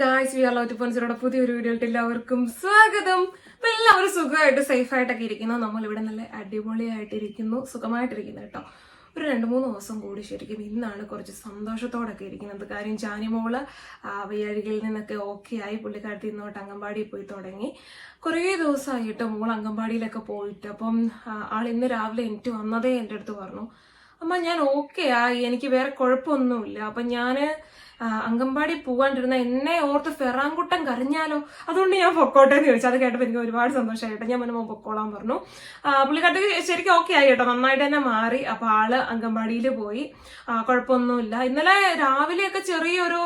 Guys we are love to പുതിയൊരു വീഡിയോയിട്ട് എല്ലാവർക്കും സ്വാഗതം. എല്ലാവരും സുഖമായിട്ട് സേഫ് ആയിട്ടൊക്കെ ഇരിക്കുന്നു. നമ്മൾ ഇവിടെ നല്ല അടിപൊളിയായിട്ടിരിക്കുന്നു. സുഖമായിട്ടിരിക്കുന്നു കേട്ടോ. ഒരു രണ്ട് മൂന്ന് ദിവസം കൂടി ശരിക്കും ഇന്നാണ് കുറച്ച് സന്തോഷത്തോടൊക്കെ ഇരിക്കുന്നത്. കാര്യം ജാനിമോൾ വയ്യാഴികളിൽ നിന്നൊക്കെ ഓക്കെ ആയി. പുള്ളിക്കാരത്തി ഇന്നോട്ട് അംഗൻവാടിയിൽ പോയി തുടങ്ങി. കുറേ ദിവസമായിട്ട് മോൾ അംഗൻവാടിയിലൊക്കെ പോയിട്ട്. അപ്പം ആൾ ഇന്ന് രാവിലെ എനിക്ക് വന്നതേ എന്റെ അടുത്ത് പറഞ്ഞു. അമ്മ ഞാൻ ഓക്കെ ആയി. എനിക്ക് വേറെ കുഴപ്പമൊന്നുമില്ല. അപ്പം ഞാൻ അംഗൻവാടി പോകാണ്ടിരുന്ന എന്നെ ഓർത്ത് ഫെറാങ്കുട്ടം കരഞ്ഞാലോ? അതുകൊണ്ട് ഞാൻ പൊക്കോട്ടെ എന്ന് ചോദിച്ചു. അത് കേട്ടപ്പോൾ എനിക്ക് ഒരുപാട് സന്തോഷമായിട്ട് ഞാൻ മുന്നേ പൊക്കോളാൻ പറഞ്ഞു. പുള്ളിക്കാട്ട് ശരിക്കും ഓക്കെ ആയി കേട്ടോ. നന്നായിട്ട് തന്നെ മാറി. അപ്പൊ ആൾ അംഗൻവാടിയിൽ പോയി. കുഴപ്പമൊന്നുമില്ല. ഇന്നലെ രാവിലെയൊക്കെ ചെറിയൊരു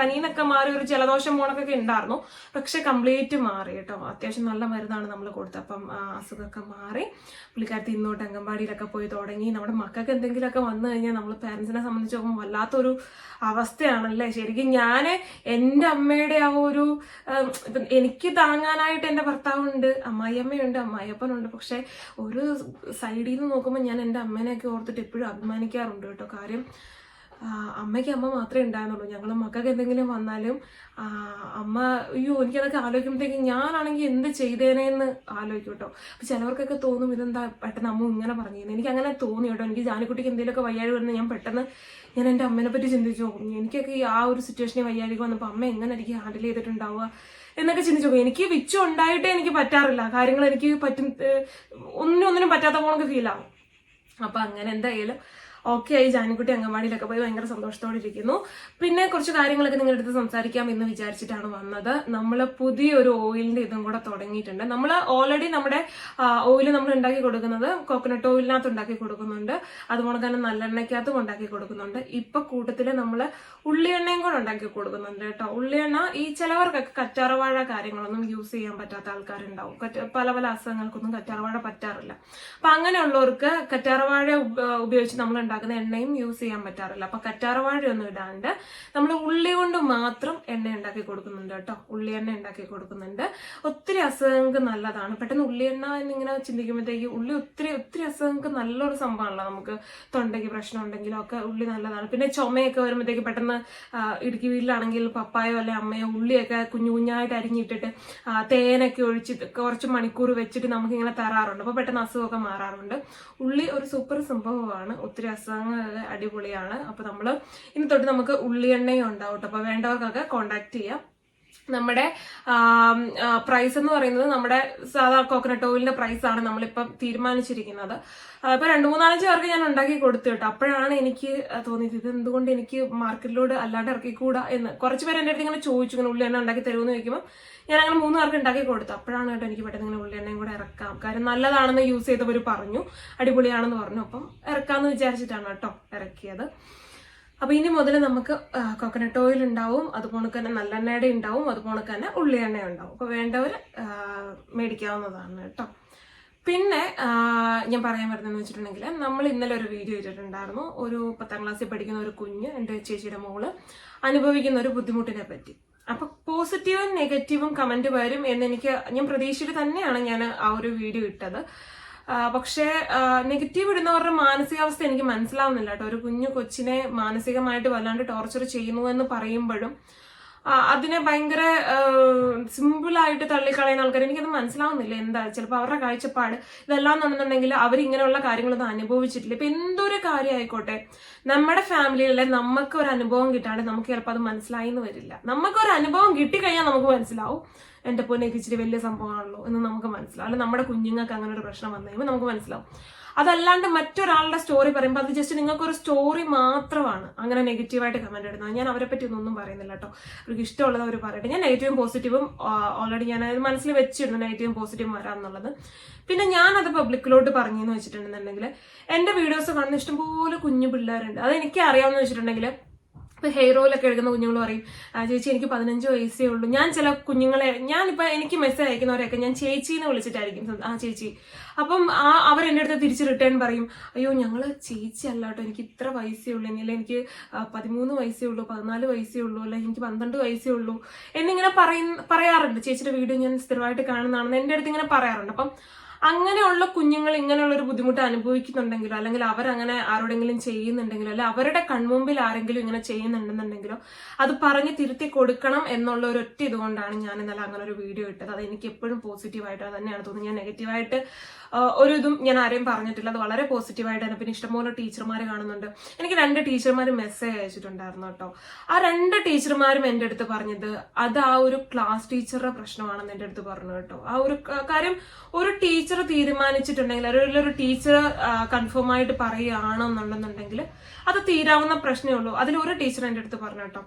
പനിന്നൊക്കെ മാറി ഒരു ജലദോഷം മോണൊക്കെ ഉണ്ടായിരുന്നു. പക്ഷെ കംപ്ലീറ്റ് മാറി കേട്ടോ. അത്യാവശ്യം നല്ല മരുന്നാണ് നമ്മൾ കൊടുത്തത്. അപ്പം അസുഖമൊക്കെ മാറി. പുള്ളിക്കാരത്തി ഇന്നോട്ട് അംഗൻവാടിയിലൊക്കെ പോയി തുടങ്ങി. നമ്മുടെ മക്കൾക്ക് എന്തെങ്കിലുമൊക്കെ വന്നു കഴിഞ്ഞാൽ നമ്മൾ പാരൻസിനെ സംബന്ധിച്ച് വല്ലാത്തൊരു അവസ്ഥയാണല്ലേ? ശരിക്കും ഞാൻ എന്റെ അമ്മയുടെ ആ ഒരു എനിക്ക് താങ്ങാനായിട്ട് എന്റെ ഭർത്താവുണ്ട് അമ്മായിയമ്മയുണ്ട് അമ്മായിയപ്പനുണ്ട്. പക്ഷെ ഒരു സൈഡിൽ നിന്ന് നോക്കുമ്പോൾ ഞാൻ എന്റെ അമ്മേനെയൊക്കെ ഓർത്തിട്ട് എപ്പോഴും അഭിമാനിക്കാറുണ്ട് കേട്ടോ. കാര്യം അമ്മയ്ക്ക് അമ്മ മാത്രമേ ഉണ്ടായിരുന്നുള്ളൂ. ഞങ്ങൾ മക്കൾക്ക് എന്തെങ്കിലും വന്നാലും അമ്മ അയ്യോ എനിക്കതൊക്കെ ആലോചിക്കുമ്പോഴത്തേക്കും ഞാനാണെങ്കിൽ എന്ത് ചെയ്തേനേന്ന് ആലോചിക്കും കേട്ടോ അപ്പൊ ചിലവർക്കൊക്കെ തോന്നും ഇതെന്താ പെട്ടെന്ന് അമ്മ ഇങ്ങനെ പറഞ്ഞു എനിക്ക് അങ്ങനെ തോന്നി കേട്ടോ. എനിക്ക് ജാനിക്കുട്ടിക്ക് എന്തെങ്കിലുമൊക്കെ വയ്യാഴ് വന്ന് ഞാൻ പെട്ടെന്ന് ഞാൻ എന്റെ അമ്മേനെ പറ്റി ചിന്തിച്ചു നോക്കും. എനിക്കൊക്കെ ഈ ആ ഒരു സിറ്റുവേഷനെ വയ്യാഴിക വന്നപ്പോൾ അമ്മ എങ്ങനെ എനിക്ക് ഹാൻഡിൽ ചെയ്തിട്ടുണ്ടാവുക എന്നൊക്കെ ചിന്തിച്ചു നോക്കും. എനിക്ക് വിച്ചു ഉണ്ടായിട്ടേ എനിക്ക് പറ്റാറില്ല. കാര്യങ്ങൾ എനിക്ക് പറ്റും ഒന്നിനും ഒന്നിനും പറ്റാത്ത പോണൊക്കെ ഫീലാകും അപ്പം അങ്ങനെ എന്തായാലും ഓക്കെ ആയി ജാനിക്കുട്ടി അംഗൻവാടിയിലൊക്കെ പോയി ഭയങ്കര സന്തോഷത്തോടെ ഇരിക്കുന്നു. പിന്നെ കുറച്ച് കാര്യങ്ങളൊക്കെ നിങ്ങളുടെ അടുത്ത് സംസാരിക്കാം എന്ന് വിചാരിച്ചിട്ടാണ് വന്നത്. നമ്മൾ പുതിയൊരു ഓയിലിന്റെ ഇതും കൂടെ തുടങ്ങിയിട്ടുണ്ട്. നമ്മൾ ഓൾറെഡി നമ്മുടെ ഓയിൽ നമ്മൾ ഉണ്ടാക്കി കൊടുക്കുന്നത് കോക്കനട്ട് ഓയിലിനകത്ത് ഉണ്ടാക്കി കൊടുക്കുന്നുണ്ട്. അതുപോലെ തന്നെ നല്ലെണ്ണയ്ക്കകത്തും ഉണ്ടാക്കി കൊടുക്കുന്നുണ്ട്. ഇപ്പൊ കൂട്ടത്തിൽ നമ്മൾ ഉള്ളിയെണ്ണയും കൂടെ ഉണ്ടാക്കി കൊടുക്കുന്നുണ്ട് കേട്ടോ. ഉള്ളിയെണ്ണ ഈ ചിലവർക്കൊക്കെ കറ്റാറവാഴ കാര്യങ്ങളൊന്നും യൂസ് ചെയ്യാൻ പറ്റാത്ത ആൾക്കാരുണ്ടാവും. പല പല അസുഖങ്ങൾക്കൊന്നും കറ്റാറവാഴ പറ്റാറില്ല. അപ്പൊ അങ്ങനെയുള്ളവർക്ക് കറ്റാറവാഴ ഉപയോഗിച്ച് നമ്മൾ ഉണ്ടാക്കുന്ന എണ്ണയും യൂസ് ചെയ്യാൻ പറ്റാറില്ല. അപ്പൊ കറ്റാറവാഴ ഒന്നും ഇടാണ്ട് നമ്മൾ ഉള്ളി കൊണ്ട് മാത്രം എണ്ണ ഉണ്ടാക്കി കൊടുക്കുന്നുണ്ട് കേട്ടോ. ഉള്ളി എണ്ണ ഉണ്ടാക്കി കൊടുക്കുന്നുണ്ട്. ഒത്തിരി അസുഖങ്ങൾക്ക് നല്ലതാണ്. പെട്ടെന്ന് ഉള്ളി എണ്ണ എന്നിങ്ങനെ ചിന്തിക്കുമ്പോഴത്തേക്ക് ഉള്ളി ഒത്തിരി ഒത്തിരി അസുഖങ്ങൾക്ക് നല്ലൊരു സംഭവമാണല്ലോ. നമുക്ക് തൊണ്ടയ്ക്ക് പ്രശ്നം ഉണ്ടെങ്കിലും ഒക്കെ ഉള്ളി നല്ലതാണ്. പിന്നെ ചുമയൊക്കെ വരുമ്പോഴത്തേക്ക് പെട്ടെന്ന് ഇടുക്കി വീട്ടിലാണെങ്കിൽ പപ്പായോ അല്ലെ അമ്മയോ ഉള്ളിയൊക്കെ കുഞ്ഞു കുഞ്ഞായിട്ട് അരിഞ്ഞിട്ടിട്ട് തേനൊക്കെ ഒഴിച്ച് കുറച്ച് മണിക്കൂർ വെച്ചിട്ട് നമുക്ക് ഇങ്ങനെ തരാറുണ്ട്. അപ്പൊ പെട്ടെന്ന് അസുഖമൊക്കെ മാറാറുണ്ട്. ഉള്ളി ഒരു സൂപ്പർ സംഭവമാണ്. ഒത്തിരി അസുഖങ്ങൾ അടിപൊളിയാണ്. അപ്പൊ നമ്മൾ ഇനി തൊട്ട് നമുക്ക് ഉള്ളി എണ്ണയും ഉണ്ടാവും കേട്ടോ അപ്പൊ വേണ്ടവർക്കൊക്കെ കോണ്ടാക്ട് ചെയ്യാം. നമ്മുടെ പ്രൈസ് എന്ന് പറയുന്നത് നമ്മുടെ സാധാ കോക്കനട്ട് ഓയിലിന്റെ പ്രൈസ് ആണ് നമ്മളിപ്പം തീരുമാനിച്ചിരിക്കുന്നത്. അപ്പൊ രണ്ടു മൂന്നാലഞ്ച് പേർക്ക് ഞാൻ ഉണ്ടാക്കി കൊടുത്തു കേട്ടോ. അപ്പോഴാണ് എനിക്ക് തോന്നിയത് ഇത് എന്തുകൊണ്ട് എനിക്ക് മാർക്കറ്റിലോട് അല്ലാണ്ട് ഇറക്കിക്കൂടാ എന്ന്. കുറച്ച് പേര് എന്റെ അടുത്ത് ഇങ്ങനെ ചോദിച്ചു ഇങ്ങനെ ഉള്ളി എണ്ണ ഉണ്ടാക്കി തരുമെന്ന് ചോദിക്കുമ്പോൾ ഞാൻ അങ്ങനെ മൂന്ന് പേർക്ക് ഉണ്ടാക്കി കൊടുത്തു. അപ്പോഴാണ് കേട്ടോ എനിക്ക് പെട്ടെന്ന് ഇങ്ങനെ ഉള്ളി എണ്ണയും കൂടെ ഇറക്കാം. കാര്യം നല്ലതാണെന്ന് യൂസ് ചെയ്തവർ പറഞ്ഞു. അടിപൊളിയാണെന്ന് പറഞ്ഞു. അപ്പം ഇറക്കാമെന്ന് വിചാരിച്ചിട്ടാണ് കേട്ടോ ഇറക്കിയത്. അപ്പൊ ഇനി മുതൽ നമുക്ക് കോക്കനട്ട് ഓയിൽ ഉണ്ടാവും അതുപോലെ തന്നെ നല്ലെണ്ണയുടെ ഉണ്ടാവും അതുപോലെ തന്നെ ഉള്ളി എണ്ണ ഉണ്ടാവും. അപ്പൊ വേണ്ടവർ മേടിക്കാവുന്നതാണ് കേട്ടോ. പിന്നെ ഞാൻ പറയാൻ വരുന്നതെന്ന് വെച്ചിട്ടുണ്ടെങ്കിൽ നമ്മൾ ഇന്നലെ ഒരു വീഡിയോ ഇട്ടിട്ടുണ്ടായിരുന്നു. ഒരു പത്താം ക്ലാസ്സിൽ പഠിക്കുന്ന ഒരു കുഞ്ഞ് എന്റെ ചേച്ചിയുടെ മോൾ അനുഭവിക്കുന്ന ഒരു ബുദ്ധിമുട്ടിനെ പറ്റി. അപ്പൊ പോസിറ്റീവും നെഗറ്റീവും കമന്റ് വരും എന്ന് എനിക്ക് ഞാൻ പ്രതീക്ഷിച്ചിട്ട് തന്നെയാണ് ഞാൻ ആ ഒരു വീഡിയോ ഇട്ടത്. പക്ഷേ നെഗറ്റീവ് ഇടുന്നവരുടെ മാനസികാവസ്ഥ എനിക്ക് മനസ്സിലാവുന്നില്ല കേട്ടോ. ഒരു കുഞ്ഞു കൊച്ചിനെ മാനസികമായിട്ട് വല്ലാണ്ട് ടോർച്ചർ ചെയ്യുന്നു എന്ന് പറയുമ്പോഴും അതിനെ ഭയങ്കര സിമ്പിളായിട്ട് തള്ളിക്കളയുന്ന ആൾക്കാർ എനിക്കത് മനസ്സിലാവുന്നില്ല എന്താ ചിലപ്പോൾ അവരുടെ കാഴ്ചപ്പാട് ഇതെല്ലാം നടന്നുണ്ടെങ്കിൽ അവർ ഇങ്ങനെയുള്ള കാര്യങ്ങളൊന്നും അനുഭവിച്ചിട്ടില്ല. ഇപ്പൊ എന്തൊരു കാര്യം ആയിക്കോട്ടെ നമ്മുടെ ഫാമിലിയിലെ നമുക്ക് ഒരു അനുഭവം കിട്ടാണ്ട് നമുക്ക് ചിലപ്പോൾ അത് മനസ്സിലായി എന്ന് വരില്ല. നമുക്ക് ഒരു അനുഭവം കിട്ടിക്കഴിഞ്ഞാൽ നമുക്ക് മനസ്സിലാവും എന്റെ പൊന്നേക്ക് ഇച്ചിരി വലിയ സംഭവമാണല്ലോ എന്ന് നമുക്ക് മനസ്സിലാവും. അല്ല നമ്മുടെ കുഞ്ഞുങ്ങൾക്ക് അങ്ങനെ ഒരു പ്രശ്നം വന്നു കഴിയുമ്പോൾ നമുക്ക് മനസ്സിലാവും. അതല്ലാണ്ട് മറ്റൊരാളുടെ സ്റ്റോറി പറയുമ്പോൾ അത് ജസ്റ്റ് നിങ്ങൾക്കൊരു സ്റ്റോറി മാത്രമാണ്. അങ്ങനെ നെഗറ്റീവായിട്ട് കമന്റ് ഇടുന്നത്. ഞാൻ അവരെ പറ്റി ഒന്നും പറയുന്നില്ല കേട്ടോ. അവർക്ക് ഇഷ്ടമുള്ളത് അവർ പറയട്ടെ. ഞാൻ നെഗറ്റീവും പോസിറ്റീവും ഓൾറെഡി ഞാൻ അത് മനസ്സിൽ വെച്ചിരുന്നു നെഗറ്റീവും പോസിറ്റീവും വരാമെന്നുള്ളത് പിന്നെ ഞാനത് പബ്ലിക്കിലോട്ട് പറഞ്ഞെന്ന് വെച്ചിട്ടുണ്ടെന്നുണ്ടെങ്കിൽ എന്റെ വീഡിയോസ് കാണുന്ന ഇഷ്ടംപോലെ കുഞ്ഞു പിള്ളേരുണ്ട്. അത് എനിക്ക് അറിയാമെന്ന് വെച്ചിട്ടുണ്ടെങ്കിൽ ഇപ്പൊ ഹെയർ ഓയിൽ ഒക്കെ എടുക്കുന്ന കുഞ്ഞുങ്ങൾ പറയും "ആ, ചേച്ചി എനിക്ക് പതിനഞ്ച് വയസ്സേ ഉള്ളൂ. ഞാൻ ചില കുഞ്ഞുങ്ങളെ ഞാനിപ്പോ എനിക്ക് മെസ്സേജ് അയക്കുന്നവരെയൊക്കെ ഞാൻ ചേച്ചീനെ വിളിച്ചിട്ടായിരിക്കും. ആ ചേച്ചി. അപ്പം ആ അവർ എന്റെ അടുത്ത് തിരിച്ച് റിട്ടേൺ പറയും അയ്യോ ഞങ്ങൾ ചേച്ചി അല്ല കേട്ടോ എനിക്ക് ഇത്ര വയസ്സേ ഉള്ളൂ. അല്ലെങ്കിൽ എനിക്ക് പതിമൂന്ന് വയസ്സേ ഉള്ളൂ പതിനാല് വയസ്സേ ഉള്ളൂ അല്ലെങ്കിൽ എനിക്ക് പന്ത്രണ്ട് വയസ്സേ ഉള്ളൂ. എന്നിങ്ങനെ പറയുന്ന പറയാറുണ്ട്. ചേച്ചിയുടെ വീഡിയോ ഞാൻ സ്ഥിരമായിട്ട് കാണുന്നതാണെന്ന് എന്റെ അടുത്ത് ഇങ്ങനെ പറയാറുണ്ട്. അപ്പം അങ്ങനെയുള്ള കുഞ്ഞുങ്ങൾ ഇങ്ങനെയുള്ള ഒരു ബുദ്ധിമുട്ട് അനുഭവിക്കുന്നുണ്ടെങ്കിലോ അല്ലെങ്കിൽ അവർ അങ്ങനെ ആരോടെങ്കിലും ചെയ്യുന്നുണ്ടെങ്കിലോ അല്ലെ അവരുടെ കൺമുമ്പിൽ ആരെങ്കിലും ഇങ്ങനെ ചെയ്യുന്നുണ്ടെന്നുണ്ടെങ്കിലോ അത് പറഞ്ഞ് തിരുത്തി കൊടുക്കണം എന്നുള്ള ഒരു ഒറ്റ ഇതുകൊണ്ടാണ് ഞാൻ ഇന്നലെ അങ്ങനെ ഒരു വീഡിയോ ഇട്ടത്. അത് എനിക്ക് എപ്പോഴും പോസിറ്റീവായിട്ട് തന്നെയാണ് തോന്നുന്നത്. ഞാൻ നെഗറ്റീവായിട്ട് ഒരു ഇതും ഞാൻ ആരെയും പറഞ്ഞിട്ടില്ല. അത് വളരെ പോസിറ്റീവായിട്ടാണ് പിന്നെ ഇഷ്ടംപോലെ ടീച്ചർമാർ കാണുന്നുണ്ട്. എനിക്ക് രണ്ട് ടീച്ചർമാർ മെസ്സേജ് അയച്ചിട്ടുണ്ടായിരുന്നു കേട്ടോ. ആ രണ്ട് ടീച്ചർമാരും എന്റെ അടുത്ത് പറഞ്ഞത് അത് ആ ഒരു ക്ലാസ് ടീച്ചറുടെ പ്രശ്നമാണെന്ന് എന്റെ അടുത്ത് പറഞ്ഞു കേട്ടോ. ആ ഒരു കാര്യം ഒരു ടീച്ചർ തീരുമാനിച്ചിട്ടുണ്ടെങ്കിൽ ഒരു ടീച്ചർ കൺഫേം ആയിട്ട് പറയുകയാണെന്നുണ്ടെന്നുണ്ടെങ്കിൽ അത് തീരാവുന്ന പ്രശ്നമേ ഉള്ളൂ. അതിൽ ഒരു ടീച്ചർ എന്റെ അടുത്ത് പറഞ്ഞു കേട്ടോ.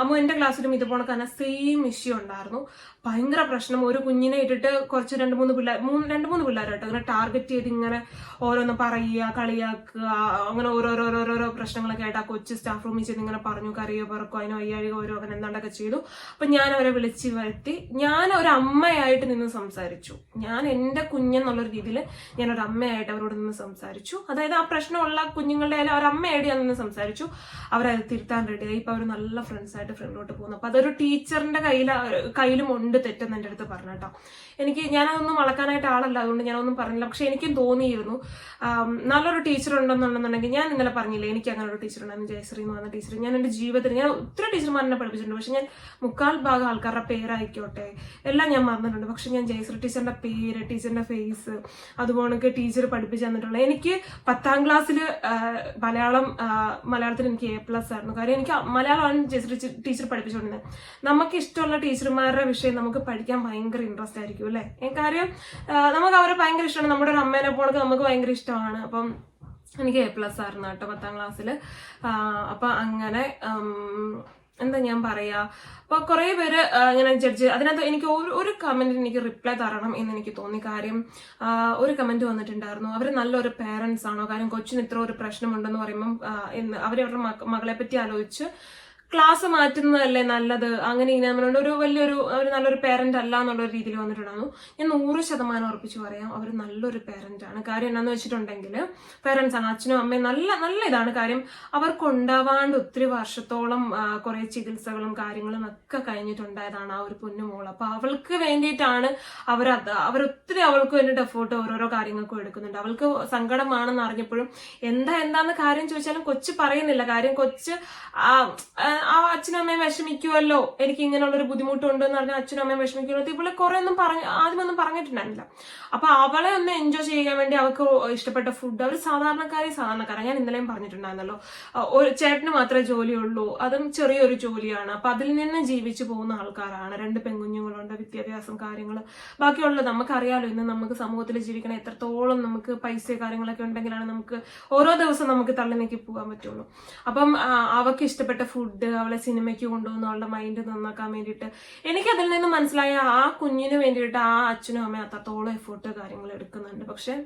അമ്മ എന്റെ ക്ലാസ്സിലും ഇതുപോലെ തന്നെ സെയിം ഇഷ്യൂ ഉണ്ടായിരുന്നു. ഭയങ്കര പ്രശ്നം. ഒരു കുഞ്ഞിനെ ഇട്ടിട്ട് കുറച്ച് രണ്ട് മൂന്ന് പിള്ളേർ മൂന്ന് രണ്ട് മൂന്ന് പിള്ളേർ കേട്ടോ. ഇങ്ങനെ ടാർഗറ്റ് ചെയ്ത് ഇങ്ങനെ ഓരോന്ന് പറയുക കളിയാക്കുക അങ്ങനെ ഓരോരോ ഓരോരോ പ്രശ്നങ്ങളൊക്കെ ആയിട്ട് ആ കൊച്ചു സ്റ്റാഫ് റൂമിൽ ചെന്ന് ഇങ്ങനെ പറഞ്ഞു കറിയോ പറക്കോ അതിനോ വയ്യാഴികോ ഓരോ അങ്ങനെ എന്താണ്ടൊക്കെ ചെയ്തു. അപ്പൊ ഞാൻ അവരെ വിളിച്ച് വരുത്തി. ഞാൻ ഒരു അമ്മയായിട്ട് നിന്ന് സംസാരിച്ചു. ഞാൻ എന്റെ കുഞ്ഞെന്നുള്ളൊരു രീതിയിൽ ഞാൻ ഒരു അമ്മയായിട്ട് അവരോട് നിന്ന് സംസാരിച്ചു. അതായത് ആ പ്രശ്നമുള്ള കുഞ്ഞുങ്ങളുടെ ആയാലും ഒരു അമ്മയായിട്ട് ഞാൻ നിന്ന് സംസാരിച്ചു. അവരത് തിരുത്താൻ റെഡിയായി ഇപ്പൊ അവർ നല്ല ഫ്രണ്ട്സായിട്ട് ഫ്രണ്ടിലോട്ട് പോകുന്നു. അപ്പൊ അതൊരു ടീച്ചറിന്റെ കയ്യിൽ കയ്യിലും ഉണ്ട് തെറ്റെന്ന് എന്റെ അടുത്ത് പറഞ്ഞു കേട്ടോ. എനിക്ക് ഞാനതൊന്നും വളക്കാനായിട്ട് ആളല്ല. അതുകൊണ്ട് ഞാനൊന്നും പറഞ്ഞില്ല. പക്ഷെ എനിക്കും തോന്നിയിരുന്നു. നല്ലൊരു ടീച്ചർ ഉണ്ടെന്നുണ്ടെന്നുണ്ടെങ്കിൽ ഞാൻ ഇന്നലെ പറഞ്ഞില്ല എനിക്ക് അങ്ങനെ ഒരു ടീച്ചർ ഉണ്ടായിരുന്നു ജയശ്രീ എന്ന് പറഞ്ഞ ടീച്ചർ. ഞാൻ എന്റെ ജീവിതത്തിൽ ഞാൻ ഒത്തിരി ടീച്ചർമാരെ പഠിപ്പിച്ചിട്ടുണ്ട്. പക്ഷെ ഞാൻ മുക്കാൽ ഭാഗം ആൾക്കാരുടെ പേരായിക്കോട്ടെ എല്ലാം ഞാൻ മറന്നിട്ടുണ്ട്. പക്ഷെ ഞാൻ ജയശ്രീ ടീച്ചറിന്റെ പേര് ടീച്ചറിന്റെ ഫേസ് അതുപോലെ ടീച്ചർ പഠിപ്പിച്ചു തന്നിട്ടുള്ള എനിക്ക് പത്താം ക്ലാസ്സിൽ മലയാളം മലയാളത്തിൽ എനിക്ക് എ പ്ലസ് ആയിരുന്നു. കാര്യം എനിക്ക് മലയാളമാണ് ജയശ്രീ ടീച്ചർ പഠിപ്പിച്ചുകൊണ്ടിരുന്നത്. നമുക്ക് ഇഷ്ടമുള്ള ടീച്ചർമാരുടെ വിഷയം നമുക്ക് പഠിക്കാൻ ഭയങ്കര ഇൻട്രസ്റ്റ് ആയിരിക്കും അല്ലേ? കാര്യം നമുക്ക് അവരെ ഭയങ്കര ഇഷ്ടമാണ് നമ്മുടെ ഒരു അമ്മേനെ പോണൊക്കെ നമുക്ക് ഭയങ്കര ഇഷ്ടമാണ് അപ്പം എനിക്ക് എ പ്ലസ് ആയിരുന്നു കേട്ടോ പത്താം ക്ലാസ്സിൽ അപ്പൊ അങ്ങനെ എന്താ ഞാൻ പറയാ? അപ്പൊ കുറെ പേര് ഇങ്ങനെ ജഡ്ജ് അതിനകത്ത് എനിക്ക് ഒരു ഒരു കമന്റിന് എനിക്ക് റിപ്ലൈ തരണം എന്ന് എനിക്ക് തോന്നി. കാര്യം ഒരു കമന്റ് വന്നിട്ടുണ്ടായിരുന്നു. അവർ നല്ലൊരു പേരൻസ് ആണോ? കാര്യം കൊച്ചിന് ഇത്ര ഒരു പ്രശ്നമുണ്ടെന്ന് പറയുമ്പം അവരവരുടെ മക്ക- മകളെ പറ്റി ആലോചിച്ച് ക്ലാസ് മാറ്റുന്നതല്ലേ നല്ലത്? അങ്ങനെ ഇങ്ങനെ നമ്മളോട് ഒരു വലിയൊരു ഒരു നല്ലൊരു പേരന്റ് അല്ല എന്നുള്ള രീതിയിൽ വന്നിട്ടുണ്ടായിരുന്നു. ഞാൻ നൂറ് ശതമാനം ഉറപ്പിച്ച് പറയാം അവർ നല്ലൊരു പേരന്റ് ആണ്. കാര്യം എന്നാന്ന് വെച്ചിട്ടുണ്ടെങ്കിൽ പേരൻസ് ആണ് അച്ഛനും അമ്മയും നല്ല നല്ല ഇതാണ്. കാര്യം അവർക്ക് ഉണ്ടാവാണ്ട് ഒത്തിരി വർഷത്തോളം കുറേ കുറെ ചികിത്സകളും കാര്യങ്ങളും ഒക്കെ കഴിഞ്ഞിട്ടുണ്ടായതാണ് ആ ഒരു പൊന്നുമോൾ അപ്പൊ അവൾക്ക് വേണ്ടിയിട്ടാണ് അവർ അവരൊത്തിരി അവൾക്ക് വേണ്ടിയിട്ട് എഫോർട്ട് ഓരോരോ കാര്യങ്ങൾക്കും എടുക്കുന്നുണ്ട്. അവൾക്ക് സങ്കടമാണെന്ന് അറിഞ്ഞപ്പോഴും എന്താ എന്താന്ന് കാര്യം ചോദിച്ചാലും കൊച്ചു പറയുന്നില്ല. കാര്യം കൊച്ച് ആ അച്ഛനും അമ്മയും വിഷമിക്കുമല്ലോ എനിക്ക് ഇങ്ങനെയുള്ളൊരു ബുദ്ധിമുട്ടുണ്ട് എന്ന് പറഞ്ഞാൽ അച്ഛനും അമ്മയും വിഷമിക്കുമല്ലോ ഇവളെ കുറെ ഒന്നും പറഞ്ഞ ആദ്യമൊന്നും പറഞ്ഞിട്ടുണ്ടായിരുന്നില്ല. അപ്പൊ അവളെ ഒന്ന് എൻജോയ് ചെയ്യാൻ വേണ്ടി അവൾക്ക് ഇഷ്ടപ്പെട്ട ഫുഡ് അവർ സാധാരണക്കാരി സാധാരണക്കാരാണ് ഞാൻ ഇന്നലെയും പറഞ്ഞിട്ടുണ്ടായിരുന്നല്ലോ. ഒരു ചേട്ടന് മാത്രമേ ജോലിയുള്ളൂ. അതും ചെറിയൊരു ജോലിയാണ്. അപ്പൊ അതിൽ നിന്ന് ജീവിച്ചു പോകുന്ന ആൾക്കാരാണ്. രണ്ട് പെൺകുഞ്ഞുങ്ങളുണ്ട് വിദ്യാഭ്യാസം കാര്യങ്ങൾ ബാക്കിയുള്ളത് നമുക്കറിയാലോ ഇന്ന് നമുക്ക് സമൂഹത്തിൽ ജീവിക്കണം എത്രത്തോളം നമുക്ക് പൈസ കാര്യങ്ങളൊക്കെ ഉണ്ടെങ്കിലാണ് നമുക്ക് ഓരോ ദിവസം നമുക്ക് തള്ളി നീക്കി പോകാൻ പറ്റുള്ളൂ. അപ്പം അവക്ക് ഇഷ്ടപ്പെട്ട ഫുഡ് അവളെ സിനിമയ്ക്ക് കൊണ്ടുപോകുന്നു അവളുടെ മൈൻഡ് നന്നാക്കാൻ വേണ്ടിയിട്ട്. എനിക്ക് അതിൽ നിന്ന് മനസ്സിലായ ആ കുഞ്ഞിന് വേണ്ടിയിട്ട് ആ അച്ഛനും അമ്മയും അത്രത്തോളം എഫേർട്ട് കാര്യങ്ങൾ എടുക്കുന്നുണ്ട്. പക്ഷെ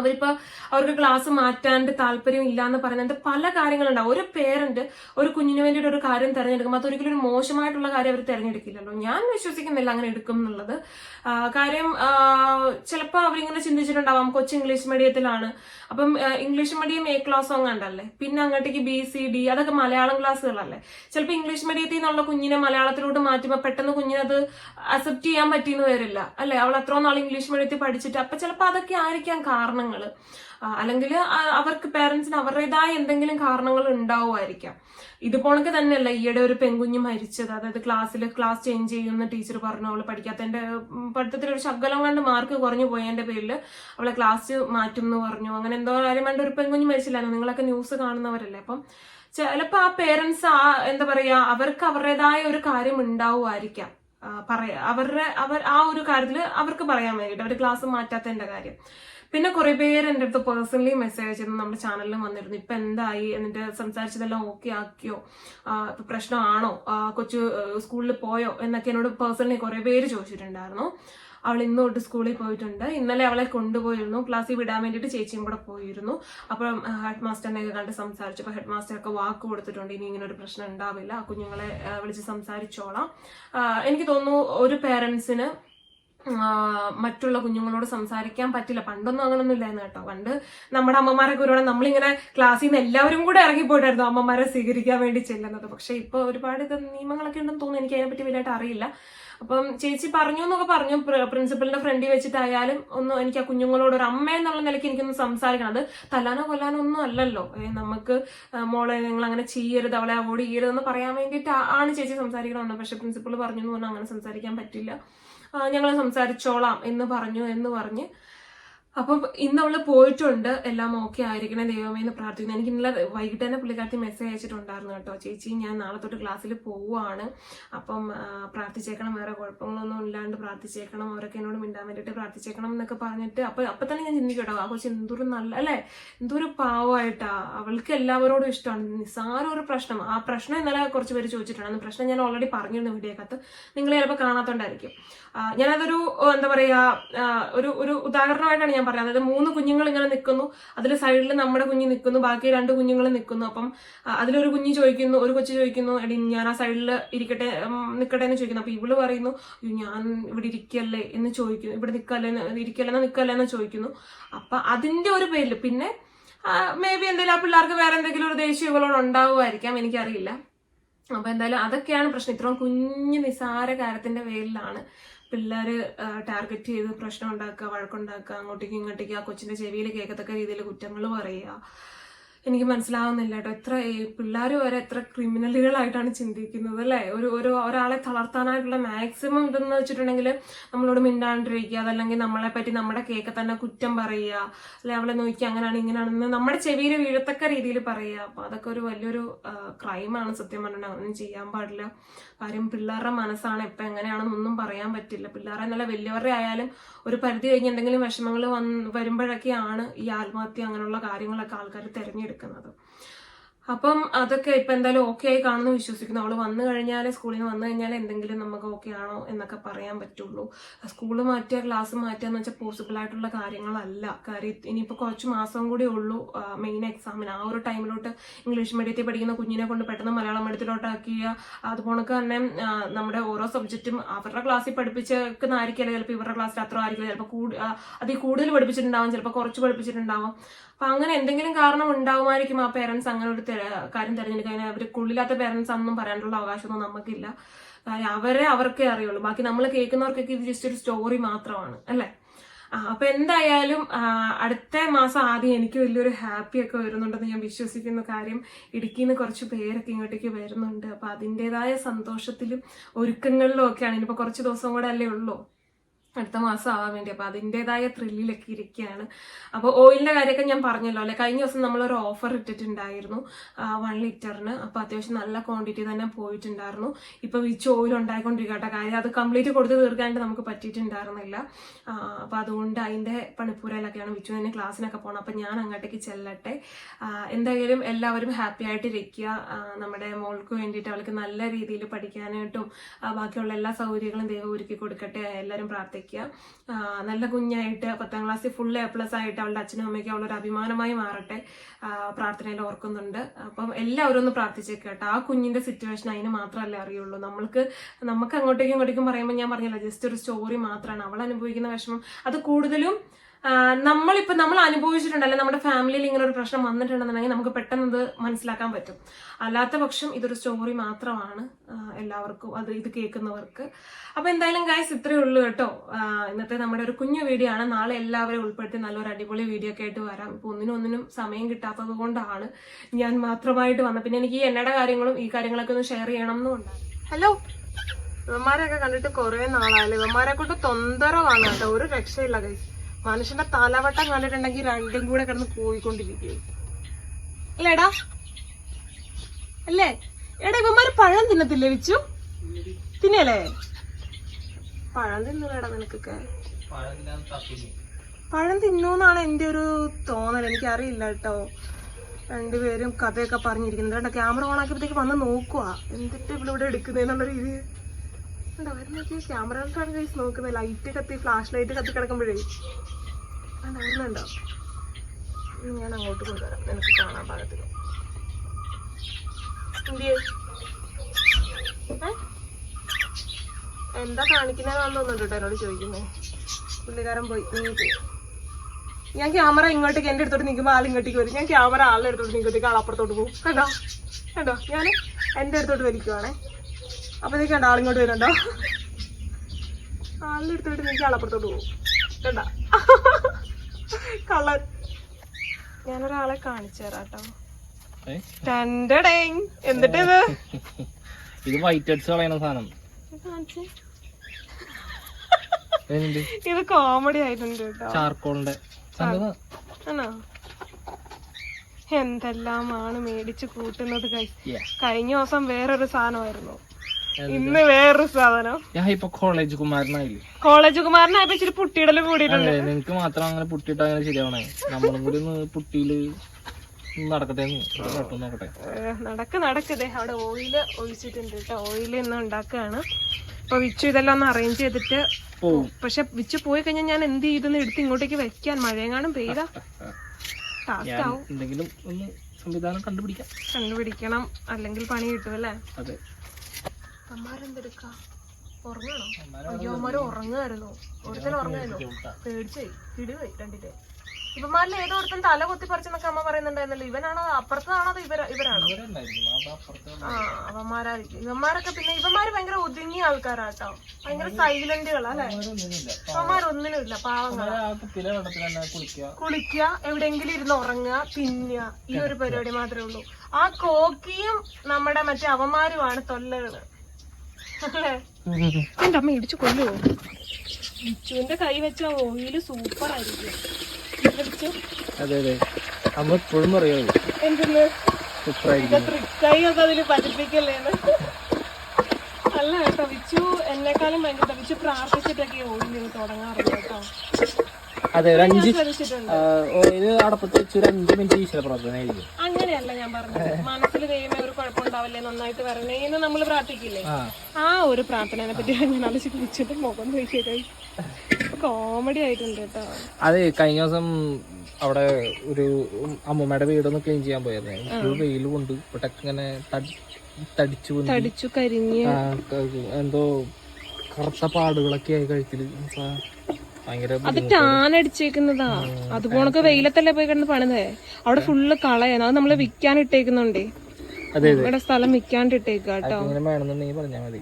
അവരിപ്പോ അവർക്ക് ക്ലാസ് മാറ്റാണ്ട് താല്പര്യം ഇല്ല എന്ന് പറയുന്നത് പല കാര്യങ്ങളുണ്ടാവും. ഒരു പേരന്റ് ഒരു കുഞ്ഞിന് വേണ്ടിയിട്ട് ഒരു കാര്യം തിരഞ്ഞെടുക്കുമ്പോൾ അതൊരിക്കലും ഒരു മോശമായിട്ടുള്ള കാര്യം അവർ തിരഞ്ഞെടുക്കില്ലല്ലോ. ഞാൻ വിശ്വസിക്കുന്നില്ല അങ്ങനെ എടുക്കും എന്നുള്ളത് കാര്യം ചിലപ്പോൾ അവരിങ്ങനെ ചിന്തിച്ചിട്ടുണ്ടാവാം കൊച്ചു ഇംഗ്ലീഷ് മീഡിയത്തിലാണ് അപ്പം ഇംഗ്ലീഷ് മീഡിയം എ ക്ലാസ് അങ്ങാണ്ടല്ലേ പിന്നെ അങ്ങോട്ടേക്ക് ബി സി ഡി അതൊക്കെ മലയാളം ക്ലാസ്സുകളല്ലേ ചിലപ്പോൾ ഇംഗ്ലീഷ് മീഡിയത്തിൽ നിന്നുള്ള കുഞ്ഞിനെ മലയാളത്തിലോട്ട് മാറ്റുമ്പോൾ പെട്ടെന്ന് കുഞ്ഞിനത് അക്സെപ്റ്റ് ചെയ്യാൻ പറ്റിയെന്ന് വരില്ല. അല്ലെ? അവൾ അത്രയും നാൾ ഇംഗ്ലീഷ് മീഡിയത്തിൽ പഠിച്ചിട്ട്. അപ്പൊ ചിലപ്പോൾ അതൊക്കെ ആയിരിക്കാം കാരണങ്ങൾ അല്ലെങ്കിൽ അവർക്ക് പേരൻസിന് അവരുടേതായ എന്തെങ്കിലും കാരണങ്ങൾ ഉണ്ടാവുമായിരിക്കാം. ഇതുപോലൊക്കെ തന്നെയല്ല ഈയിടെ ഒരു പെൺകുഞ്ഞ് മരിച്ചത്. അതായത് ക്ലാസ്സിൽ ക്ലാസ് ചേഞ്ച് ചെയ്യുന്ന ടീച്ചർ പറഞ്ഞു അവൾ പഠിക്കാത്തതിന്റെ ഉം, പഠിത്തത്തിൽ ഒരു ശകലം കണ്ട് മാർക്ക് കുറഞ്ഞു പോയതിന്റെ പേരിൽ അവളെ ക്ലാസ് മാറ്റും എന്ന് പറഞ്ഞു. അങ്ങനെ എന്തോ കാര്യം വേണ്ട ഒരു പെൺകുഞ്ഞ് മരിച്ചില്ലായിരുന്നു. നിങ്ങളൊക്കെ ന്യൂസ് കാണുന്നവരല്ലേ? അപ്പം ചിലപ്പോൾ ആ പേരൻസ് ആ എന്താ പറയാ അവർക്ക് അവരുടേതായ ഒരു കാര്യം ഉണ്ടാവുമായിരിക്കാം. പറയാ അവരുടെ അവർ ആ ഒരു കാര്യത്തിൽ അവർക്ക് പറയാൻ വേണ്ടിയിട്ട് അവർ ക്ലാസ് മാറ്റാത്തതിന്റെ കാര്യം. പിന്നെ കുറെ പേര് എന്റെ അടുത്ത് പേഴ്സണലി മെസ്സേജ് അയച്ചിരുന്നു നമ്മുടെ ചാനലിലും വന്നിരുന്നു. ഇപ്പൊ എന്തായി? എന്നിട്ട് സംസാരിച്ചതെല്ലാം ഓക്കെ ആക്കിയോ? ഇപ്പം പ്രശ്നമാണോ? കൊച്ചു സ്കൂളിൽ പോയോ? എന്നൊക്കെ എന്നോട് പേഴ്സണലി കുറേ പേര് ചോദിച്ചിട്ടുണ്ടായിരുന്നു. അവൾ ഇന്ന് തൊട്ട് സ്കൂളിൽ പോയിട്ടുണ്ട്. ഇന്നലെ അവളെ കൊണ്ടുപോയിരുന്നു. ക്ലാസ്സിൽ വിടാൻ വേണ്ടിയിട്ട് ചേച്ചിയും കൂടെ പോയിരുന്നു. അപ്പം ഹെഡ് മാസ്റ്ററിനെ ഒക്കെ കണ്ട് സംസാരിച്ചു. അപ്പൊ ഹെഡ് മാസ്റ്റർ ഒക്കെ വാക്ക് കൊടുത്തിട്ടുണ്ട്. ഇനി ഇങ്ങനെ ഒരു പ്രശ്നം ഉണ്ടാവില്ല. കുഞ്ഞുങ്ങളെ വിളിച്ച് സംസാരിച്ചോളാം. എനിക്ക് തോന്നുന്നു ഒരു പേരൻസിന് മറ്റുള്ള കുഞ്ഞുങ്ങളോട് സംസാരിക്കാൻ പറ്റില്ല. പണ്ടൊന്നും അങ്ങനൊന്നും ഇല്ലായിരുന്നു കേട്ടോ. പണ്ട് നമ്മുടെ അമ്മമാരൊക്കെ ഒരുപാട് നമ്മളിങ്ങനെ ക്ലാസ്സിൽ നിന്ന് എല്ലാവരും കൂടെ ഇറങ്ങിപ്പോയിട്ടായിരുന്നു അമ്മമാരെ സ്വീകരിക്കാൻ വേണ്ടി ചെല്ലുന്നത്. പക്ഷെ ഇപ്പൊ ഒരുപാട് ഇത് നിയമങ്ങളൊക്കെ ഉണ്ടെന്ന് തോന്നുന്നു. എനിക്ക് അതിനെപ്പറ്റി വലിയതായിട്ട് അറിയില്ല. അപ്പം ചേച്ചി പറഞ്ഞു എന്നൊക്കെ പറഞ്ഞു. പ്രിൻസിപ്പലിന്റെ ഫ്രണ്ടിൽ വെച്ചിട്ടായാലും ഒന്ന് എനിക്ക് ആ കുഞ്ഞുങ്ങളോട് ഒരു അമ്മ എന്നുള്ള നിലയ്ക്ക് എനിക്കൊന്ന് സംസാരിക്കണം. അത് തല്ലാനോ കൊല്ലാനോ ഒന്നും അല്ലല്ലോ. നമുക്ക് മോളെ നിങ്ങൾ അങ്ങനെ ചെയ്യരുത് അവളെ അവോയ്ഡ് ചെയ്യരുതെന്ന് പറയാൻ വേണ്ടിയിട്ട് ആണ് ചേച്ചി സംസാരിക്കണമെന്ന് പക്ഷെ പ്രിൻസിപ്പൾ പറഞ്ഞു എന്ന് പറഞ്ഞാൽ അങ്ങനെ സംസാരിക്കാൻ പറ്റില്ല. ഞങ്ങൾ സംസാരിച്ചോളാം എന്ന് പറഞ്ഞു എന്ന് പറഞ്ഞ് അപ്പം ഇന്ന് അവൾ പോയിട്ടുണ്ട്. എല്ലാം ഓക്കെ ആയിരിക്കണേ. ദൈവമേ എന്ന് പ്രാർത്ഥിക്കുന്നു. എനിക്ക് ഇന്നലെ വൈകിട്ട് തന്നെ പുള്ളിക്കാരത്തി മെസ്സേജ് അയച്ചിട്ടുണ്ടായിരുന്നു കേട്ടോ. ചേച്ചി ഞാൻ നാളെ തൊട്ട് ക്ലാസ്സിൽ പോവുകയാണ് അപ്പം പ്രാർത്ഥിച്ചേക്കണം. വേറെ കുഴപ്പങ്ങളൊന്നും ഇല്ലാണ്ട് പ്രാർത്ഥിച്ചേക്കണം. അവരൊക്കെ എന്നോട് മിണ്ടാൻ വേണ്ടിയിട്ട് പ്രാർത്ഥിച്ചേക്കണം എന്നൊക്കെ പറഞ്ഞിട്ട് അപ്പൊ അപ്പൊ തന്നെ ഞാൻ ചിന്തിക്കും കേട്ടോ ആ കൊച്ചു എന്തൊരു നല്ല അല്ലേ? എന്തൊരു പാവമായിട്ടാ. അവൾക്ക് എല്ലാവരോടും ഇഷ്ടമാണ്. നിസ്സാര ഒരു പ്രശ്നം. ആ പ്രശ്നം ഇന്നലെ കുറച്ച് പേര് ചോദിച്ചിട്ടുണ്ട്. പ്രശ്നം ഞാൻ ഓൾറെഡി പറഞ്ഞിരുന്നു വീഡിയോക്കകത്ത്. നിങ്ങൾ ചിലപ്പോൾ കാണാത്തോണ്ടായിരിക്കും. ഞാനതൊരു എന്താ പറയാ ഒരു ഒരു ഉദാഹരണമായിട്ടാണ് ഞാൻ പറഞ്ഞത് അതായത് മൂന്ന് കുഞ്ഞുങ്ങൾ ഇങ്ങനെ നിൽക്കുന്നു അതിൽ സൈഡിൽ നമ്മുടെ കുഞ്ഞ് നിൽക്കുന്നു ബാക്കി രണ്ട് കുഞ്ഞുങ്ങൾ നിൽക്കുന്നു അപ്പം അതിലൊരു കുഞ്ഞ് ചോദിക്കുന്നു ഒരു കൊച്ചു ചോദിക്കുന്നു എടി ഞാൻ ആ സൈഡിൽ ഇരിക്കട്ടെ നിൽക്കട്ടെ എന്ന് ചോദിക്കുന്നു. അപ്പം ഇവൾ പറയുന്നു "അയ്യോ, ഞാൻ ഇവിടെ ഇരിക്കല്ലേ? എന്ന് ചോദിക്കുന്നു. ഇവിടെ നിൽക്കല്ലേ ഇരിക്കല്ലെന്ന് നിൽക്കല്ലേ എന്ന് ചോദിക്കുന്നു. അപ്പം അതിന്റെ ഒരു പേരിൽ പിന്നെ മേ ബി എന്തെങ്കിലും ആ പിള്ളേർക്ക് വേറെ എന്തെങ്കിലും ഒരു ദേഷ്യം ഇവളോട് ഉണ്ടാവുമായിരിക്കാം. എനിക്കറിയില്ല. അപ്പൊ എന്തായാലും അതൊക്കെയാണ് പ്രശ്നം. ഇത്രയും കുഞ്ഞു നിസാര കാര്യത്തിന്റെ പേരിലാണ് പിള്ളേർ ടാർഗറ്റ് ചെയ്ത് പ്രശ്നം ഉണ്ടാക്കുക വഴക്കുണ്ടാക്കുക അങ്ങോട്ടേക്കും ഇങ്ങോട്ടേക്കും ആ കൊച്ചിന്റെ ചെവിയിൽ കേൾക്കത്തക്ക രീതിയിൽ കുറ്റങ്ങൾ പറയുക. എനിക്ക് മനസ്സിലാവുന്നില്ല കേട്ടോ. എത്ര പിള്ളേർ വരെ എത്ര ക്രിമിനലുകളായിട്ടാണ് ചിന്തിക്കുന്നത് അല്ലേ? ഒരു ഒരു ഒരാളെ തളർത്താനായിട്ടുള്ള മാക്സിമം ഇതെന്ന് വെച്ചിട്ടുണ്ടെങ്കിൽ നമ്മളോട് മിണ്ടാണ്ടിരിക്കുക അതല്ലെങ്കിൽ നമ്മളെ പറ്റി നമ്മുടെ കേക്ക് തന്നെ കുറ്റം പറയുക അല്ലെ അവളെ നോക്കി അങ്ങനെയാണ് ഇങ്ങനെയാണെന്ന് നമ്മുടെ ചെവിയിൽ വീഴത്തക്ക രീതിയിൽ പറയുക. അപ്പൊ അതൊക്കെ ഒരു വലിയൊരു ക്രൈമാണ് സത്യം പറഞ്ഞാൽ ഒന്നും ചെയ്യാൻ പാടില്ല. കാര്യം പിള്ളേരുടെ മനസ്സാണ് എപ്പം എങ്ങനെയാണെന്നൊന്നും പറയാൻ പറ്റില്ല. പിള്ളേരെ നല്ല വലിയവരുടെ ആയാലും ഒരു പരിധി കഴിഞ്ഞ് എന്തെങ്കിലും വിഷമങ്ങൾ വന്ന് വരുമ്പോഴൊക്കെയാണ് ഈ ആത്മഹത്യ അങ്ങനെയുള്ള കാര്യങ്ങളൊക്കെ ആൾക്കാർ Канада. അപ്പം അതൊക്കെ ഇപ്പൊ എന്തായാലും ഓക്കെ ആയി കാണുന്നു വിശ്വസിക്കുന്നു. അവൾ വന്നു കഴിഞ്ഞാൽ സ്കൂളിൽ നിന്ന് വന്നു കഴിഞ്ഞാൽ എന്തെങ്കിലും നമുക്ക് ഓക്കെ ആണോ എന്നൊക്കെ പറയാൻ പറ്റുള്ളൂ. സ്കൂൾ മാറ്റുക ക്ലാസ് മാറ്റുക എന്ന് വെച്ചാൽ പോസിബിൾ ആയിട്ടുള്ള കാര്യങ്ങളല്ല. കാര്യം ഇനിയിപ്പോൾ കുറച്ച് മാസം കൂടി ഉള്ളൂ മെയിൻ എക്സാമിന് ആ ഒരു ടൈമിലോട്ട് ഇംഗ്ലീഷ് മീഡിയത്തിൽ പഠിക്കുന്ന കുഞ്ഞിനെ കൊണ്ട് പെട്ടെന്ന് മലയാളം മീഡിയത്തിലോട്ടാക്കിയ അതുപോലെ തന്നെ നമ്മുടെ ഓരോ സബ്ജക്റ്റും അവരുടെ ക്ലാസ്സിൽ പഠിപ്പിച്ചേക്കുന്നതായിരിക്കില്ല ചിലപ്പോൾ ഇവരുടെ ക്ലാസ്സിൽ അത്ര ആയിരിക്കില്ല. ചിലപ്പോൾ കൂടുതൽ അതിൽ കൂടുതൽ പഠിപ്പിച്ചിട്ടുണ്ടാവും ചിലപ്പോൾ കുറച്ച് പഠിപ്പിച്ചിട്ടുണ്ടാവും. അപ്പൊ അങ്ങനെ എന്തെങ്കിലും കാരണം ഉണ്ടാവുമായിരിക്കും ആ പേരൻസ് അങ്ങനെ ഒരു കാര്യം തിരഞ്ഞെടുക്കാൻ അവർ കൊള്ളില്ലാത്ത പേരൻസ് ആണെന്നും പറയാനുള്ള അവകാശമൊന്നും നമുക്കില്ല. കാര്യം അവരെ അവർക്കേ അറിയുള്ളൂ. ബാക്കി നമ്മൾ കേൾക്കുന്നവർക്കൊക്കെ ഇത് ജസ്റ്റ് ഒരു സ്റ്റോറി മാത്രമാണ് അല്ലേ? അപ്പൊ എന്തായാലും അടുത്ത മാസം ആദ്യം എനിക്ക് വലിയൊരു ഹാപ്പി ഒക്കെ വരുന്നുണ്ടെന്ന് ഞാൻ വിശ്വസിക്കുന്ന. കാര്യം ഇടുക്കിയിൽ നിന്ന് കുറച്ച് പേരൊക്കെ ഇങ്ങോട്ടേക്ക് വരുന്നുണ്ട്. അപ്പൊ അതിന്റെതായ സന്തോഷത്തിലും ഒരുക്കങ്ങളിലും ഒക്കെയാണ്. ഇനിയിപ്പോ കുറച്ച് ദിവസം കൂടെ അല്ലേ ഉള്ളൂ. അടുത്ത മാസം ആവാൻ വേണ്ടി അപ്പൊ അതിന്റെതായ ത്രില്ലിലൊക്കെ ഇരിക്കുകയാണ് അപ്പോൾ ഓയിലിന്റെ കാര്യമൊക്കെ ഞാൻ പറഞ്ഞല്ലോ അല്ലെ? കഴിഞ്ഞ ദിവസം നമ്മളൊരു ഓഫർ ഇട്ടിട്ടുണ്ടായിരുന്നു വൺ ലിറ്ററിന് അപ്പൊ അത്യാവശ്യം നല്ല ക്വാണ്ടിറ്റി തന്നെ പോയിട്ടുണ്ടായിരുന്നു. ഇപ്പൊ വിച്ച് ഓയിൽ ഉണ്ടായിക്കൊണ്ടിരിക്കട്ടെ. കാര്യം അത് കംപ്ലീറ്റ് കൊടുത്ത് തീർക്കാനായിട്ട് നമുക്ക് പറ്റിയിട്ടുണ്ടായിരുന്നില്ല. അപ്പൊ അതുകൊണ്ട് അതിന്റെ പണിപ്പൂരയിലൊക്കെയാണ് വിച്ചു തന്നെ ക്ലാസ്സിനൊക്കെ പോകണം അപ്പൊ ഞാൻ അങ്ങോട്ടേക്ക് ചെല്ലട്ടെ. എന്തായാലും എല്ലാവരും ഹാപ്പി ആയിട്ട് ഇരിക്കുക. നമ്മുടെ മോൾക്ക് വേണ്ടിയിട്ട് അവൾക്ക് നല്ല രീതിയിൽ പഠിക്കാനായിട്ടും ബാക്കിയുള്ള എല്ലാ സൗകര്യങ്ങളും ദൈവം ഒരുക്കി കൊടുക്കട്ടെ. എല്ലാവരും പ്രാർത്ഥിക്കുക ആ, നല്ല കുഞ്ഞായിട്ട് പത്താം ക്ലാസ്സിൽ ഫുൾ എ പ്ലസ് ആയിട്ട് അവളുടെ അച്ഛനും അമ്മയ്ക്കും അവളൊരു അഭിമാനമായി മാറട്ടെ. പ്രാർത്ഥനയിൽ ഓർക്കുന്നുണ്ട്. അപ്പം എല്ലാവരും ഒന്ന് പ്രാർത്ഥിച്ചേക്കട്ടെ ആ കുഞ്ഞിന്റെ സിറ്റുവേഷൻ അതിന് മാത്രമല്ലേ അറിയുള്ളൂ. നമ്മൾക്ക് നമുക്ക് അങ്ങോട്ടേക്കും ഇങ്ങോട്ടേക്കും പറയുമ്പോൾ ഞാൻ പറഞ്ഞില്ല ജസ്റ്റ് ഒരു സ്റ്റോറി മാത്രമാണ്. അവൾ അനുഭവിക്കുന്ന വിഷമം. അത് കൂടുതലും ആ, നമ്മളിപ്പോ നമ്മൾ അനുഭവിച്ചിട്ടുണ്ട് അല്ലെ നമ്മുടെ ഫാമിലിയിൽ ഇങ്ങനെ ഒരു പ്രശ്നം വന്നിട്ടുണ്ടെന്നുണ്ടെങ്കിൽ നമുക്ക് പെട്ടെന്ന് ഇത് മനസ്സിലാക്കാൻ പറ്റും. അല്ലാത്ത പക്ഷം ഇതൊരു സ്റ്റോറി മാത്രമാണ് എല്ലാവർക്കും അത് ഇത് കേൾക്കുന്നവർക്ക്. അപ്പോൾ എന്തായാലും ഗായ്സ് ഇത്രയേ ഉള്ളൂ കേട്ടോ. ഇന്നത്തെ നമ്മുടെ ഒരു കുഞ്ഞു വീഡിയോ ആണ്. നാളെ എല്ലാവരെയും ഉൾപ്പെടുത്തി നല്ലൊരു അടിപൊളി വീഡിയോ ഒക്കെ ആയിട്ട് വരാം. ഇപ്പോൾ ഒന്നിനും ഒന്നിനും സമയം കിട്ടാത്തത് കൊണ്ടാണ് ഞാൻ മാത്രമായിട്ട് വന്നത്. പിന്നെ എനിക്ക് ഈ കാര്യങ്ങളും ഈ കാര്യങ്ങളൊക്കെ ഒന്ന് ഷെയർ ചെയ്യണം എന്നുണ്ട് ഹലോ ഇവന്മാരെയൊക്കെ കണ്ടിട്ട് കുറേ നാളായാലും ഇവന്മാരെ കൊണ്ട് തൊന്തരവാണ് കേട്ടോ. ഒരു രക്ഷയില്ല ഗൈസ് മനുഷ്യന്റെ തലവട്ടം കണ്ടിട്ടുണ്ടെങ്കിൽ രണ്ടും കൂടെ കിടന്ന് പോയിക്കൊണ്ടിരിക്കും അല്ലേടാ അല്ലേ? എടാ ഇവന്മാര് പഴം തിന്നത്തില്ലേ വിച്ചു? തിന്നല്ലേ? പഴം തിന്നൂലടാ നിനക്കൊക്കെ. പഴം തിന്നൂന്നാണ് എന്റെ ഒരു തോന്നൽ. എനിക്ക് എനിക്കറിയില്ല കേട്ടോ. രണ്ടുപേരും കഥയൊക്കെ പറഞ്ഞിരിക്കുന്നത്. കേട്ടോ ക്യാമറ ഓൺ ആക്കിയപ്പോഴത്തേക്ക് വന്ന് നോക്കുക എന്നിട്ട് ഇവിടെ ഇവിടെ എടുക്കുന്നതെന്നുള്ള രീതി ക്യാമറയിലാണ് കഴിച്ച് നോക്കുന്നത് ലൈറ്റ് കത്തി ഫ്ലാഷ് ലൈറ്റ് കത്തി കിടക്കുമ്പോഴേ. വരുന്നുണ്ടോ ഞാൻ അങ്ങോട്ട് കൊണ്ടുവരാം. നിനക്ക് കാണാൻ പാകത്തിന്? എന്താ കാണിക്കുന്നതാണെന്ന് തോന്നുന്നുണ്ട് കേട്ടോ എന്നോട് ചോദിക്കുന്നേ. പുള്ളിക്കാരൻ പോയി. നീ ഞാൻ ക്യാമറ ഇങ്ങോട്ടേക്ക് എന്റെ അടുത്തോട്ട് നിൽക്കുമ്പോൾ ആൾ ഇങ്ങോട്ടേക്ക് വരും. ഞാൻ ക്യാമറ ആളുടെ അടുത്തോട്ട് നിൽക്കത്തേക്ക് ആൾ അപ്പുറത്തോട്ട് പോകും. കണ്ടോ? കണ്ടോ? ഞാൻ എന്റെ അടുത്തോട്ട് വലിക്കുവാണേ. അപ്പോഴത്തേക്ക് കണ്ട ആളിങ്ങോട്ട് വരുന്നുണ്ടോ? ആളിലെടുത്തിട്ട് നീ ആളപ്പുറത്തോട്ട് പോകും. കണ്ട? കള്ളൻ. ഞാനൊരാളെ കാണിച്ചു തരാം കേട്ടോ ഏ? എന്നിട്ട് ഇത് ഇത് വൈറ്റ് ഹെഡ്സ് കളയണ സാധനം. കാണിച്ചേ. ഏതുണ്ട് ഇത് കോമഡി ആയിട്ടുണ്ട് കേട്ടോ. ചാർക്കോളിന്റെ സംഗതി? ആണോ? എന്തെല്ലാമാണ് മേടിച്ച് കൂട്ടുന്നത്. കഴിഞ്ഞ ദിവസം വേറൊരു സാധനമായിരുന്നു? ഇന്ന് വേറൊരു സാധനം. ഞാൻ ഇപ്പൊ കോളേജ് കുമാരനായില്ലേ? കോളേജ് കുമാരനായപ്പോ ഇച്ചിരി പുട്ടിയിടൽ കൂടിയിട്ടുണ്ട്. നിനക്ക് മാത്രം അങ്ങനെ പുട്ടിയിട്ട് അങ്ങനെ ശരിയാവണേ. നമ്മളും കൂടി ഒന്ന് പുട്ടിയിൽ നടക്കട്ടെ നോക്കട്ടെ. നടക്ക് നടക്കതേ അവിടെ ഓയിൽ ഒഴിച്ചിട്ടുണ്ട് കേട്ടോ. ഓയിൽ ഇന്ന് ഉണ്ടാക്കുകയാണ് അപ്പൊ വിച്ചു ഇതെല്ലാം ഒന്ന് അറേഞ്ച് ചെയ്തിട്ട് പോവും. പക്ഷെ വിച്ചു പോയി കഴിഞ്ഞാൽ ഞാൻ എന്ത് ചെയ്തെന്ന് എടുത്ത് ഇങ്ങോട്ടേക്ക് വെക്കാൻ. മഴയെങ്ങാനും പെയ്താ ടാസ്ക് ആവും. എന്തെങ്കിലും ഒന്ന് സംവിധാനം കണ്ടുപിടിക്കാം. കണ്ടുപിടിക്കണം. അല്ലെങ്കിൽ പണി കിട്ടും അല്ലേ? അതെ. അമ്മാരെന്തെടുക്കാ? ഉറങ്ങണോ. അയ്യോ അമ്മാര് ഒരുത്തൻ ഉറങ്ങായിരുന്നു പേടിച്ചേ ഇടുവേ രണ്ടിന്റെ. ഇവന്മാരിൽ ഏതോ ഒരുത്തൻ തല കൊത്തി പറിച്ചെന്നൊക്കെ അമ്മ പറയുന്നുണ്ടായിരുന്നല്ലോ. ഇവനാണോ അപ്പുറത്താണോ അതോ ഇവര ഇവരാണോ? ആ അവന്മാരായിരിക്കും. ഇവന്മാരൊക്കെ പിന്നെ ഇവന്മാര് ഭയങ്കര ഒതുങ്ങിയ ആൾക്കാരാട്ടോ. ഭയങ്കര സൈലന്റുകളാ അല്ലെ. അവന്മാരൊന്നിനും ഇല്ല കുളിക്കുക. എവിടെയെങ്കിലും ഇരുന്ന് ഉറങ്ങുക തിന്നുക. ഈ ഒരു പരിപാടി മാത്രമേ ഉള്ളൂ. ആ കോക്കിയും നമ്മുടെ മറ്റേ അവന്മാരുമാണ് തൊല്ലകൾ. എന്റെ അമ്മ ഇടിച്ചു കൊല്ലുവോ? ബിച്ചുവിന്റെ കൈ വെച്ച ഓയിൽ സൂപ്പർ ആയിരിക്കും. അതെ അതെ. അമ്മ എപ്പോഴും പറയുമോ എന്തിന്ന്? സൂപ്പറായിരിക്കും ട്രിക്കായി ഒക്കെ അതിൽ പതിപ്പിക്കല്ലേന്ന്. അല്ല കേട്ടോ വിച്ചു എന്നെക്കാളും ഭയങ്കര വിച്ചു പ്രാർത്ഥിച്ചിട്ടൊക്കെ ഓയിൽ തുടങ്ങാറുണ്ട് കേട്ടോ. അതെ ഒരു അഞ്ച് ഓയിൽ അടപ്പത്ത് വെച്ച് ഒരു അഞ്ച് മിനിറ്റ് ഈശ്വര പ്രാർത്ഥനയായിരിക്കും. അങ്ങനെയല്ല ഞാൻ പറഞ്ഞത്. മനസ്സിൽ ദൈവമേ ഒരു കുഴപ്പമുണ്ടാവില്ലേ? നന്നായിട്ട് വരണേന്ന് നമ്മൾ പ്രാർത്ഥിക്കില്ലേ? ആ. ഒരു പ്രാർത്ഥനയെ പറ്റി ഞാൻ ആലോചിച്ച് വിളിച്ചിട്ട് മുഖം നോക്കിയതായി കോമഡി ആയിട്ടുണ്ട് കേട്ടോ. അതെ കഴിഞ്ഞ ദിവസം അവിടെ ഒരു അമ്മൂമ്മയുടെ വീടൊന്ന് ക്ലീൻ ചെയ്യാൻ പോയായിരുന്നു. ഒരു വെയിൽ കൊണ്ട് ഇവിടെ ഇങ്ങനെ തടി- തടിച്ചു തടിച്ചു കരിഞ്ഞു. എന്തോ കറുത്ത പാടുകളൊക്കെ ആയി കഴുത്തിൽ അത്. ടാൻ അടിച്ചേക്കുന്നതാ അതുപോണൊക്കെ വെയിലത്തല്ലേ പോയി കിടന്ന് പണിതേ അവിടെ ഫുള്ള് കളയാണ്. അത് നമ്മൾ വിൽക്കാൻ ഇട്ടേക്കുന്നുണ്ടേ. ഇവിടെ സ്ഥലം വിൽക്കാണ്ട് മതി.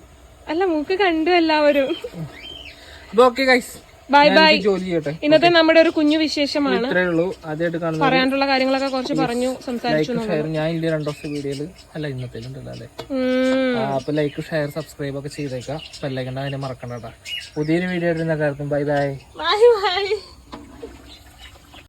അല്ല മൂക്ക് കണ്ടു എല്ലാവരും. അപ്പൊ ഓക്കെ ഗൈസ് ബൈ ബൈ ജോലി ചെയ്യട്ടെ. ഇന്നത്തെ നമ്മുടെ ഒരു കുഞ്ഞു വിശേഷമാണ്. ഇത്രേ ഉള്ളൂ. ആദ്യമായിട്ട് കാണുന്നത് പറയാനുള്ള കാര്യങ്ങളൊക്കെ കുറച്ച് പറഞ്ഞു സംസാരിച്ചു ലൈക്ക് ഞാൻ ഇല്ല രണ്ടു ദിവസം വീഡിയോയിൽ അല്ല ഇന്നത്തെ അല്ലേ. അപ്പൊ ലൈക്ക് ഷെയർ സബ്സ്ക്രൈബ് ഒക്കെ ചെയ്തേക്കാം. ബെല്ലൈക്കണ്ട അതിനെ മറക്കണ്ട പുതിയൊരു വീഡിയോ ഇടുന്ന കാര്യത്തും ബൈ ബൈ ബൈ ബൈ